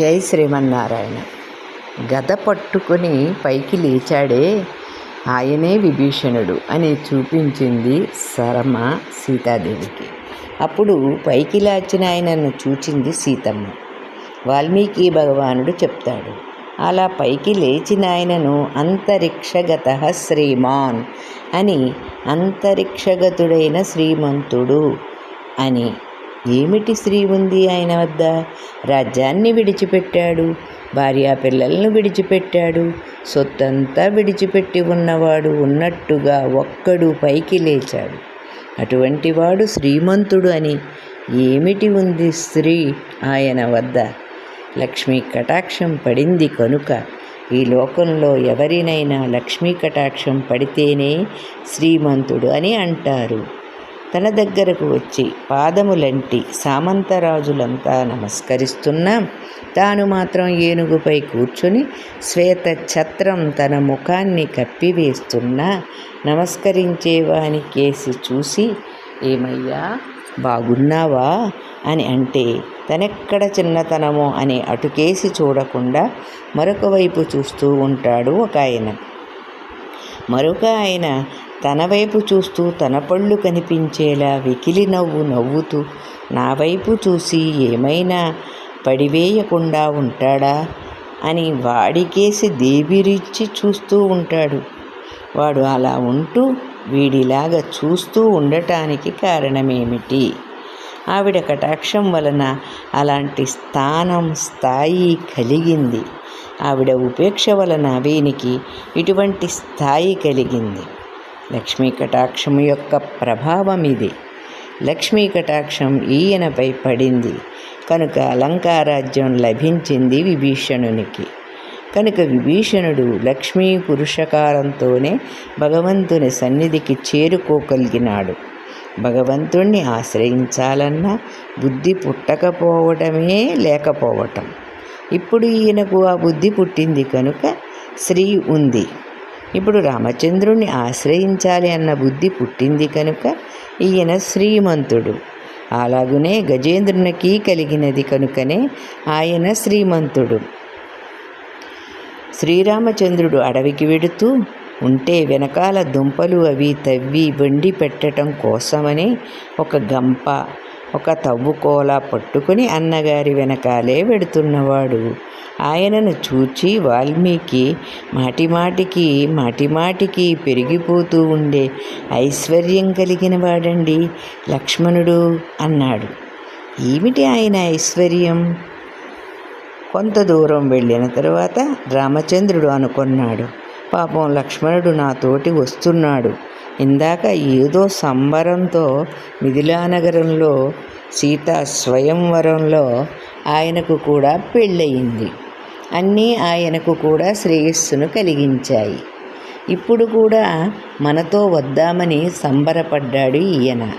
జై శ్రీమన్నారాయణ. గద పట్టుకొని పైకి లేచాడే ఆయనే విభీషణుడు అని చూపించింది సరమ సీతాదేవికి. అప్పుడు పైకి లేచిన ఆయనను చూచింది సీతమ్మ. వాల్మీకి భగవానుడు చెప్తాడు అలా పైకి లేచిన ఆయనను అంతరిక్షగత శ్రీమాన్ అని అంతరిక్షగతుడైన శ్రీమంతుడు అని ఏమిటి స్త్రీ ఉంది ఆయన వద్ద? రాజ్యాన్ని విడిచిపెట్టాడు భార్యా పిల్లలను విడిచిపెట్టాడు సొత్తంతా విడిచిపెట్టి ఉన్నవాడు ఉన్నట్టుగా ఒక్కడు పైకి లేచాడు. అటువంటి వాడు శ్రీమంతుడు అని ఏమిటి ఉంది స్త్రీ ఆయన వద్ద? లక్ష్మీ కటాక్షం పడింది కనుక ఈ లోకంలో ఎవరినైనా లక్ష్మీ కటాక్షం పడితేనే శ్రీమంతుడు అని అంటారు. తన దగ్గరకు వచ్చి పాదములంటి సామంతరాజులంతా నమస్కరిస్తున్నా తాను మాత్రం ఏనుగుపై కూర్చుని శ్వేత ఛత్రం తన ముఖాన్ని కప్పివేస్తున్నా నమస్కరించేవాని కేసి చూసి ఏమయ్యా బాగున్నావా? అని అంటే తనెక్కడ చిన్నతనమో? అని అటుకేసి చూడకుండా మరొక వైపు చూస్తూ ఉంటాడు ఒక ఆయన. మరొక ఆయన తన వైపు చూస్తూ తన పళ్ళు కనిపించేలా వెకిలి నవ్వు నవ్వుతూ నా వైపు చూసి ఏమైనా పడివేయకుండా ఉంటాడా? అని వాడికేసి దేవిరిచ్చి చూస్తూ ఉంటాడు. వాడు అలా ఉంటూ వీడిలాగా చూస్తూ ఉండటానికి కారణమేమిటి? ఆవిడ కటాక్షం వలన అలాంటి స్థానం స్థాయి కలిగింది. ఆవిడ ఉపేక్ష వలన వీనికి ఇటువంటి స్థాయి కలిగింది. లక్ష్మీ కటాక్షం యొక్క ప్రభావం ఇది. లక్ష్మీ కటాక్షం ఈయనపై పడింది. కనుక అలంకారాజ్యం లభించింది విభీషణునికి. కనుక విభీషణుడు లక్ష్మీ పురుషకారంతోనే భగవంతుని సన్నిధికి చేరుకోగలిగినాడు. భగవంతుణ్ణి ఆశ్రయించాలన్నా బుద్ధి పుట్టకపోవడమే లేకపోవటం. ఇప్పుడు ఈయనకు ఆ బుద్ధి పుట్టింది కనుక శ్రీ ఉంది. ఇప్పుడు రామచంద్రుణ్ణి ఆశ్రయించాలి అన్న బుద్ధి పుట్టింది కనుక ఈయన శ్రీమంతుడు. అలాగునే గజేంద్రునికి కలిగినది కనుకనే ఆయన శ్రీమంతుడు. శ్రీరామచంద్రుడు అడవికి వెడుతూ ఉంటే వెనకాల దుంపలు అవి తవ్వి వండి పెట్టడం కోసమని ఒక గంప ఒక తవ్వుకోల పట్టుకుని అన్నగారి వెనకాలే వెడుతున్నవాడు. ఆయనను చూచి వాల్మీకి మాటిమాటికి మాటిమాటికి పెరిగిపోతూ ఉండే ఐశ్వర్యం కలిగిన వాడండి లక్ష్మణుడు అన్నాడు. ఏమిటి ఆయన ఐశ్వర్యం? కొంత దూరం వెళ్ళిన తర్వాత రామచంద్రుడు అనుకున్నాడు. పాపం లక్ష్మణుడు నాతోటి వస్తున్నాడు. ఇందాక ఏదో సంబరంతో మిథిలానగరంలో సీతా స్వయంవరంలో ఆయనకు కూడా పెళ్ళయింది. అన్నీ ఆయనకు కూడా శ్రేయస్సును కలిగించాయి. ఇప్పుడు కూడా మనతో వద్దామని సంబరపడ్డాడు ఈయన.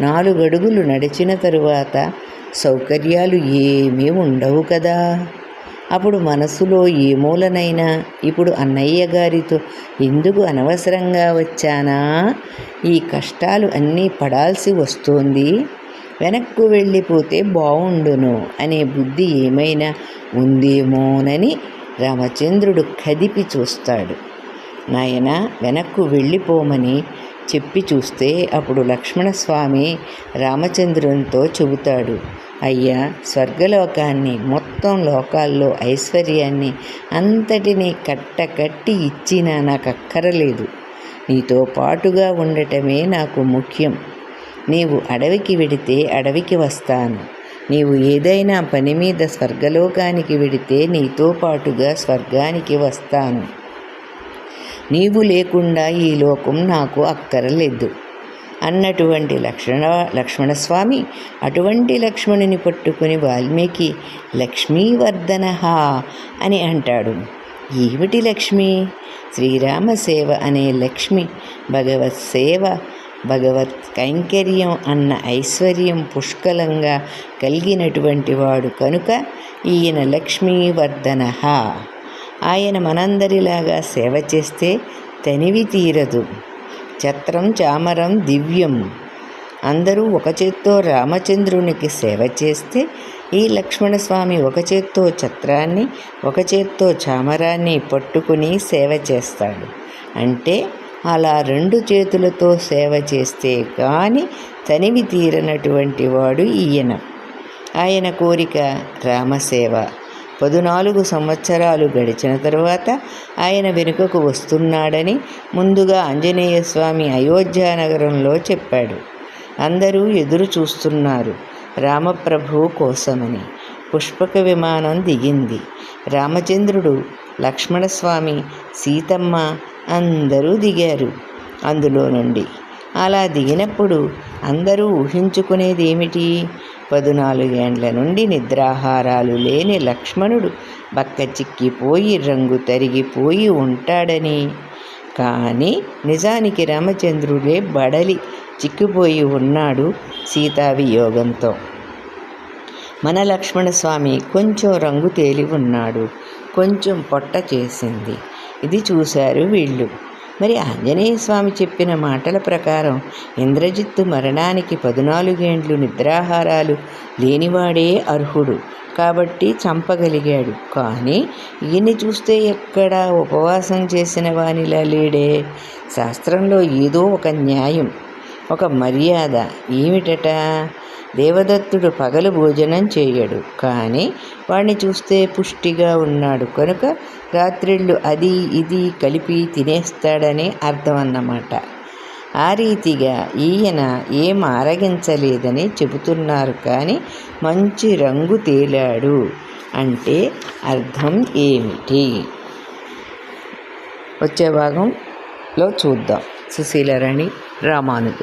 నాలుగడుగులు నడిచిన తరువాత సౌకర్యాలు ఏమీ ఉండవు కదా. అప్పుడు మనసులో ఏ మూలనైనా ఇప్పుడు అన్నయ్య గారితో ఎందుకు అనవసరంగా వచ్చానా? ఈ కష్టాలు అన్నీ పడాల్సి వస్తోంది. వెనక్కు వెళ్ళిపోతే బాగుండును అనే బుద్ధి ఏమైనా ఉందేమోనని రామచంద్రుడు కదిపి చూస్తాడు. నాయన వెనక్కు వెళ్ళిపోమని చెప్పి చూస్తే అప్పుడు లక్ష్మణస్వామి రామచంద్రునితో చెబుతాడు అయ్యా స్వర్గలోకాన్ని మొత్తం లోకాల్లో ఐశ్వర్యాన్ని అంతటినీ కట్టకట్టి ఇచ్చినా నాకు అక్కరలేదు నీతో పాటుగా ఉండటమే నాకు ముఖ్యం. నీవు అడవికి వెడితే అడవికి వస్తాను. నీవు ఏదైనా పని మీద స్వర్గలోకానికి వెడితే నీతో పాటుగా స్వర్గానికి వస్తాను. నీవు లేకుండా ఈ లోకం నాకు అక్కరలేదు. అన్నటువంటి లక్ష్మణ లక్ష్మణస్వామి అటువంటి లక్ష్మణుని పట్టుకుని వాల్మీకి లక్ష్మీవర్ధనహా అని అంటాడు. ఏమిటి లక్ష్మి? శ్రీరామ సేవ అనే లక్ష్మి భగవత్ సేవ భగవత్ కైంకర్యం అన్న ఐశ్వర్యం పుష్కలంగా కలిగినటువంటి వాడు కనుక ఈయన లక్ష్మీవర్ధన ఆయన మనందరిలాగా సేవ చేస్తే తనివి తీరదు. ఛత్రం చామరం దివ్యం. అందరూ ఒక చేత్తో రామచంద్రునికి సేవ చేస్తే ఈ లక్ష్మణస్వామి ఒక చేత్తో ఛత్రాన్ని ఒక చేత్తో చామరాన్ని పట్టుకుని సేవ చేస్తాడు. అంటే అలా రెండు చేతులతో సేవ చేస్తే కానీ తనివి తీరనటువంటి వాడు ఈయన. ఆయన కోరిక రామసేవ. పదునాలుగు సంవత్సరాలు గడిచిన తరువాత ఆయన వెనుకకు వస్తున్నాడని ముందుగా ఆంజనేయ స్వామి అయోధ్యానగరంలో చెప్పాడు. అందరూ ఎదురు చూస్తున్నారు రామప్రభు కోసమని. పుష్పక విమానం దిగింది. రామచంద్రుడు లక్ష్మణస్వామి సీతమ్మ అందరూ దిగారు. అందులో నుండి అలా దిగినప్పుడు అందరూ ఊహించుకునేది ఏమిటి పదునాలుగేండ్ల నుండి నిద్రాహారాలు లేని లక్ష్మణుడు బక్క చిక్కిపోయి రంగు తరిగిపోయి ఉంటాడని. కానీ నిజానికి రామచంద్రుడే బడలి చిక్కిపోయి ఉన్నాడు సీతావియోగంతో మన లక్ష్మణస్వామి కొంచెం రంగు తేలి ఉన్నాడు. కొంచెం పొట్ట చేసింది. ఇది చూశారు వీళ్ళు. మరి ఆంజనేయ స్వామి చెప్పిన మాటల ప్రకారం ఇంద్రజిత్తు మరణానికి పదునాలుగేండ్లు నిద్రాహారాలు లేనివాడే అర్హుడు. కాబట్టి చంపగలిగాడు. కానీ ఈయన్ని చూస్తే ఎక్కడా ఉపవాసం చేసిన వానిలా లేడే? శాస్త్రంలో ఏదో ఒక న్యాయం ఒక మర్యాద ఏమిటట? దేవదత్తుడు పగలు భోజనం చేయడు కానీ వాణ్ణి చూస్తే పుష్టిగా ఉన్నాడు. కనుక రాత్రిళ్ళు అది ఇది కలిపి తినేస్తాడని అర్థం అన్నమాట ఆ రీతిగా ఈయన ఏం ఆరగించలేదని చెబుతున్నారు కానీ మంచి రంగు తేలాడు అంటే అర్థం ఏమిటి? వచ్చే భాగంలో చూద్దాం. సుశీలరణి రామానుజు